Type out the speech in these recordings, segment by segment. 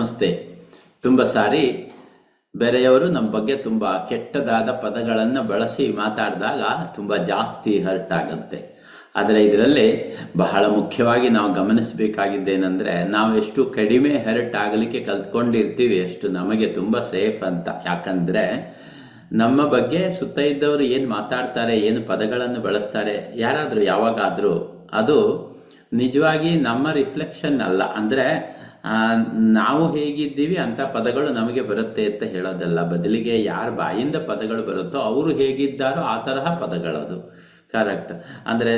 ನಮಸ್ತೆ. ತುಂಬ ಸಾರಿ ಬೇರೆಯವರು ನಮ್ಮ ಬಗ್ಗೆ ತುಂಬ ಕೆಟ್ಟದಾದ ಪದಗಳನ್ನು ಬಳಸಿ ಮಾತಾಡಿದಾಗ ತುಂಬ ಜಾಸ್ತಿ ಹರ್ಟ್ ಆಗುತ್ತೆ. ಆದರೆ ಇದರಲ್ಲಿ ಬಹಳ ಮುಖ್ಯವಾಗಿ ನಾವು ಗಮನಿಸಬೇಕಾಗಿದ್ದೇನೆಂದರೆ ನಾವು ಎಷ್ಟು ಕಡಿಮೆ ಹರ್ಟ್ ಆಗಲಿಕ್ಕೆ ಕಲ್ತ್ಕೊಂಡಿರ್ತೀವಿ ಅಷ್ಟು ನಮಗೆ ತುಂಬ ಸೇಫ್ ಅಂತ. ಯಾಕಂದರೆ ನಮ್ಮ ಬಗ್ಗೆ ಸುತ್ತ ಇದ್ದವರು ಏನು ಮಾತಾಡ್ತಾರೆ, ಏನು ಪದಗಳನ್ನು ಬಳಸ್ತಾರೆ, ಯಾರಾದರೂ ಯಾವಾಗಾದರೂ ಅದು ನಿಜವಾಗಿ ನಮ್ಮ ರಿಫ್ಲೆಕ್ಷನ್ ಅಲ್ಲ. ಅಂದರೆ ನಾವು ಹೇಗಿದ್ದೀವಿ ಅಂತ ಪದಗಳು ನಮಗೆ ಬರುತ್ತೆ ಅಂತ ಹೇಳೋದಲ್ಲ. ಬದಲಿಗೆ ಯಾರ ಬಾಯಿಂದ ಪದಗಳು ಬರುತ್ತೋ ಅವರು ಹೇಗಿದ್ದಾರೋ ಆ ತರಹ ಪದಗಳದು. ಕರೆಕ್ಟ್ ಅಂದ್ರೆ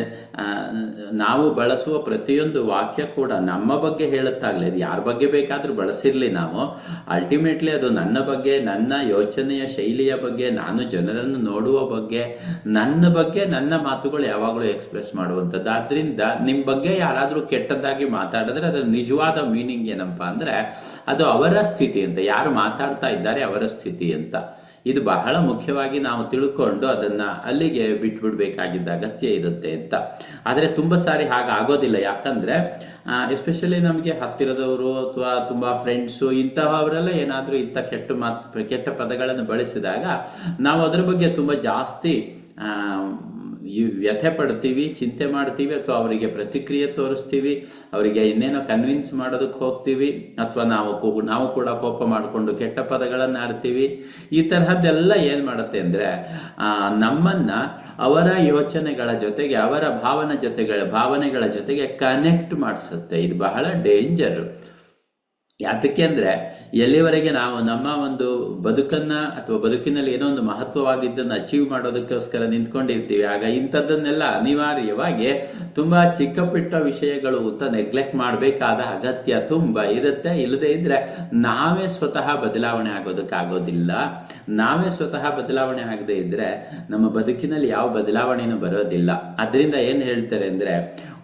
ನಾವು ಬಳಸುವ ಪ್ರತಿಯೊಂದು ವಾಕ್ಯ ಕೂಡ ನಮ್ಮ ಬಗ್ಗೆ ಹೇಳುತ್ತಾಗಲಿ, ಅದು ಯಾರ ಬಗ್ಗೆ ಬೇಕಾದರೂ ಬಳಸಿರಲಿ ನಾವು. ಅಲ್ಟಿಮೇಟ್ಲಿ ಅದು ನನ್ನ ಬಗ್ಗೆ, ನನ್ನ ಯೋಚನೆಯ ಶೈಲಿಯ ಬಗ್ಗೆ, ನಾನು ಜನರನ್ನು ನೋಡುವ ಬಗ್ಗೆ, ನನ್ನ ಬಗ್ಗೆ ನನ್ನ ಮಾತುಗಳು ಯಾವಾಗಲೂ ಎಕ್ಸ್ಪ್ರೆಸ್ ಮಾಡುವಂಥದ್ದು. ಆದ್ರಿಂದ ನಿಮ್ಮ ಬಗ್ಗೆ ಯಾರಾದರೂ ಕೆಟ್ಟದ್ದಾಗಿ ಮಾತಾಡಿದ್ರೆ ಅದರ ನಿಜವಾದ ಮೀನಿಂಗ್ ಏನಪ್ಪ ಅಂದ್ರೆ, ಅದು ಅವರ ಸ್ಥಿತಿ ಅಂತ. ಯಾರು ಮಾತಾಡ್ತಾ ಇದ್ದಾರೆ ಅವರ ಸ್ಥಿತಿ ಅಂತ. ಇದು ಬಹಳ ಮುಖ್ಯವಾಗಿ ನಾವು ತಿಳ್ಕೊಂಡು ಅದನ್ನ ಅಲ್ಲಿಗೆ ಅಗತ್ಯ ಇರುತ್ತೆ ಅಂತ. ಆದರೆ ತುಂಬ ಸಾರಿ ಹಾಗಾಗೋದಿಲ್ಲ. ಯಾಕಂದ್ರೆ ಎಸ್ಪೆಷಲಿ ನಮಗೆ ಹತ್ತಿರದವರು ಅಥವಾ ತುಂಬಾ ಫ್ರೆಂಡ್ಸು ಇಂತಹವರೆಲ್ಲ ಏನಾದರೂ ಇಂಥ ಕೆಟ್ಟ ಮಾತು, ಕೆಟ್ಟ ಪದಗಳನ್ನು ಬಳಸಿದಾಗ ನಾವು ಅದರ ಬಗ್ಗೆ ತುಂಬ ಜಾಸ್ತಿ ವ್ಯಥೆ ಪಡ್ತೀವಿ ಚಿಂತೆ ಮಾಡ್ತೀವಿ ಅಥವಾ ಅವರಿಗೆ ಪ್ರತಿಕ್ರಿಯೆ ತೋರಿಸ್ತೀವಿ, ಅವರಿಗೆ ಇನ್ನೇನೋ ಕನ್ವಿನ್ಸ್ ಮಾಡೋದಕ್ಕೆ ಹೋಗ್ತೀವಿ ಅಥವಾ ನಾವು ನಾವು ಕೂಡ ಕೋಪ ಮಾಡಿಕೊಂಡು ಕೆಟ್ಟ ಪದಗಳನ್ನು ಆಡ್ತೀವಿ. ಈ ತರಹದ್ದೆಲ್ಲ ಏನು ಮಾಡುತ್ತೆ ಅಂದರೆ ನಮ್ಮನ್ನ ಅವರ ಯೋಚನೆಗಳ ಜೊತೆಗೆ, ಅವರ ಭಾವನೆ ಜೊತೆಗಳ, ಭಾವನೆಗಳ ಜೊತೆಗೆ ಕನೆಕ್ಟ್ ಮಾಡಿಸುತ್ತೆ. ಇದು ಬಹಳ ಡೇಂಜರ್ ಯಾತಕ್ಕೆ ಅಂದ್ರೆ ಎಲ್ಲಿವರೆಗೆ ನಾವು ನಮ್ಮ ಒಂದು ಬದುಕನ್ನ ಅಥವಾ ಬದುಕಿನಲ್ಲಿ ಏನೋ ಒಂದು ಮಹತ್ವವಾಗಿದ್ದನ್ನು ಅಚೀವ್ ಮಾಡೋದಕ್ಕೋಸ್ಕರ ನಿಂತ್ಕೊಂಡಿರ್ತೀವಿ, ಆಗ ಇಂಥದ್ದನ್ನೆಲ್ಲ ಅನಿವಾರ್ಯವಾಗಿ ತುಂಬಾ ಚಿಕ್ಕ ಪುಟ್ಟ ವಿಷಯಗಳು ಅಂತ ನೆಗ್ಲೆಕ್ಟ್ ಮಾಡಬೇಕಾದ ಅಗತ್ಯ ತುಂಬಾ ಇರುತ್ತೆ. ಇಲ್ಲದೆ ಇದ್ರೆ ನಾವೇ ಸ್ವತಃ ಬದಲಾವಣೆ ಆಗೋದಕ್ಕಾಗೋದಿಲ್ಲ. ನಾವೇ ಸ್ವತಃ ಬದಲಾವಣೆ ಆಗದೆ ಇದ್ರೆ ನಮ್ಮ ಬದುಕಿನಲ್ಲಿ ಯಾವ ಬದಲಾವಣೆನೂ ಬರೋದಿಲ್ಲ. ಅದರಿಂದ ಏನ್ ಹೇಳ್ತಾರೆ ಅಂದ್ರೆ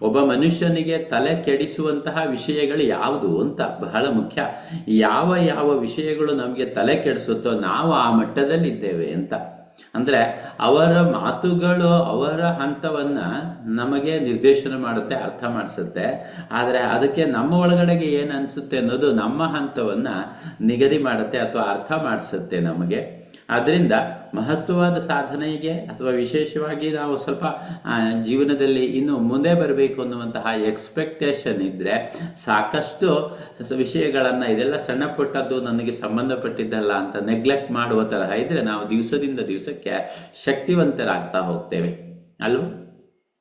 ಒಬ್ಬ ಮನುಷ್ಯನಿಗೆ ತಲೆ ಕೆಡಿಸುವಂತಹ ವಿಷಯಗಳು ಯಾವುದು ಅಂತ ಬಹಳ ಮುಖ್ಯ. ಯಾವ ಯಾವ ವಿಷಯಗಳು ನಮಗೆ ತಲೆ ಕೆಡಿಸುತ್ತೋ ನಾವು ಆ ಮಟ್ಟದಲ್ಲಿ ಇದ್ದೇವೆ ಅಂತ. ಅಂದ್ರೆ ಅವರ ಮಾತುಗಳು ಅವರ ಹಂತವನ್ನ ನಮಗೆ ನಿರ್ದೇಶನ ಮಾಡುತ್ತೆ, ಅರ್ಥ ಮಾಡಿಸುತ್ತೆ. ಆದ್ರೆ ಅದಕ್ಕೆ ನಮ್ಮ ಒಳಗಡೆಗೆ ಏನ್ ಅನ್ಸುತ್ತೆ ಅನ್ನೋದು ನಮ್ಮ ಹಂತವನ್ನ ನಿಗದಿ ಮಾಡುತ್ತೆ ಅಥವಾ ಅರ್ಥ ಮಾಡಿಸುತ್ತೆ ನಮಗೆ. ಆದ್ರಿಂದ ಮಹತ್ವವಾದ ಸಾಧನೆಗೆ ಅಥವಾ ವಿಶೇಷವಾಗಿ ನಾವು ಸ್ವಲ್ಪ ಜೀವನದಲ್ಲಿ ಇನ್ನು ಮುಂದೆ ಬರಬೇಕು ಅನ್ನುವಂತಹ ಎಕ್ಸ್ಪೆಕ್ಟೇಷನ್ ಇದ್ರೆ ಸಾಕಷ್ಟು ವಿಷಯಗಳನ್ನು, ಇದೆಲ್ಲ ಸಣ್ಣ ಪುಟ್ಟದ್ದು ನನಗೆ ಸಂಬಂಧಪಟ್ಟಿದ್ದಲ್ಲ ಅಂತ ನೆಗ್ಲೆಕ್ಟ್ ಮಾಡುವ ತರಹ ಇದ್ರೆ ನಾವು ದಿವಸದಿಂದ ದಿವಸಕ್ಕೆ ಶಕ್ತಿವಂತರಾಗ್ತಾ ಹೋಗ್ತೇವೆ. ಅಲ್ವಾ?